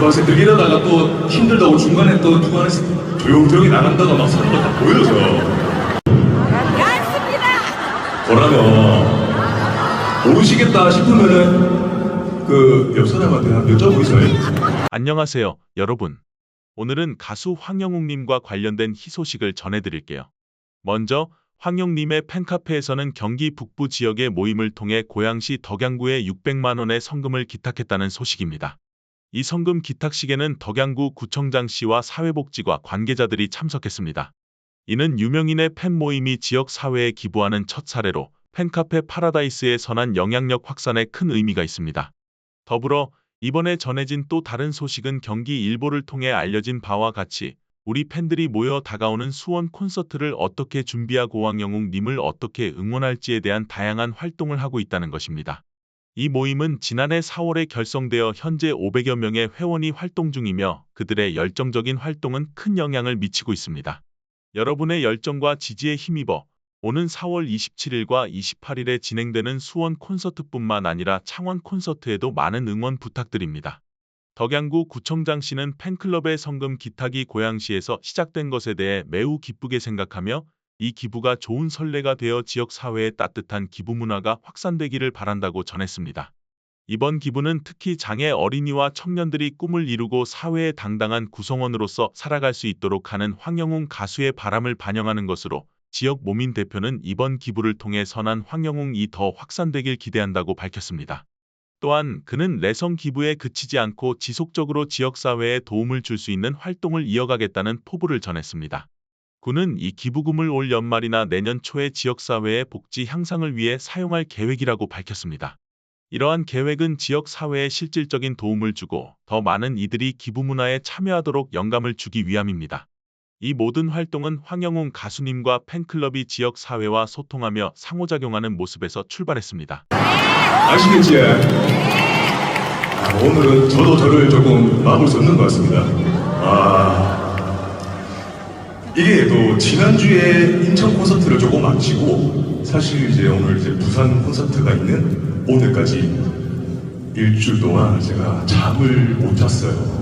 봤을 때 이러다가 또 힘들다고 중간에 또 누가 안에서 조용조용히 나간다가 막 사는 거다 보여서. 그러면 모르시겠다 싶으면은 그 옆 사람한테 여쭤보세요. 안녕하세요, 여러분. 오늘은 가수 황영웅님과 관련된 희소식을 전해드릴게요. 먼저 황영님의 팬카페에서는 경기 북부 지역의 모임을 통해 고양시 덕양구에 600만 원의 성금을 기탁했다는 소식입니다. 이 성금 기탁식에는 덕양구 구청장 씨와 사회복지과 관계자들이 참석했습니다. 이는 유명인의 팬 모임이 지역 사회에 기부하는 첫 사례로 팬카페 파라다이스의 선한 영향력 확산에 큰 의미가 있습니다. 더불어 이번에 전해진 또 다른 소식은 경기 일보를 통해 알려진 바와 같이 우리 팬들이 모여 다가오는 수원 콘서트를 어떻게 준비하고 황영웅님을 어떻게 응원할지에 대한 다양한 활동을 하고 있다는 것입니다. 이 모임은 지난해 4월에 결성되어 현재 500여 명의 회원이 활동 중이며 그들의 열정적인 활동은 큰 영향을 미치고 있습니다. 여러분의 열정과 지지에 힘입어 오는 4월 27일과 28일에 진행되는 수원 콘서트뿐만 아니라 창원 콘서트에도 많은 응원 부탁드립니다. 덕양구 구청장 씨는 팬클럽의 성금 기탁이 고양시에서 시작된 것에 대해 매우 기쁘게 생각하며 이 기부가 좋은 선례가 되어 지역 사회에 따뜻한 기부 문화가 확산되기를 바란다고 전했습니다. 이번 기부는 특히 장애 어린이와 청년들이 꿈을 이루고 사회의 당당한 구성원으로서 살아갈 수 있도록 하는 황영웅 가수의 바람을 반영하는 것으로 지역 모민 대표는 이번 기부를 통해 선한 황영웅이 더 확산되길 기대한다고 밝혔습니다. 또한 그는 내성 기부에 그치지 않고 지속적으로 지역사회에 도움을 줄 수 있는 활동을 이어가겠다는 포부를 전했습니다. 군은 이 기부금을 올 연말이나 내년 초에 지역사회의 복지 향상을 위해 사용할 계획이라고 밝혔습니다. 이러한 계획은 지역사회에 실질적인 도움을 주고 더 많은 이들이 기부 문화에 참여하도록 영감을 주기 위함입니다. 이 모든 활동은 황영웅 가수님과 팬클럽이 지역 사회와 소통하며 상호작용하는 모습에서 출발했습니다. 아시겠지? 아, 오늘은 저도 저를 조금 마음을 쏟는 것 같습니다. 아, 이게 또 지난주에 인천 콘서트를 조금 마치고 사실 이제 오늘 이제 부산 콘서트가 있는 오늘까지 일주일 동안 제가 잠을 못 잤어요.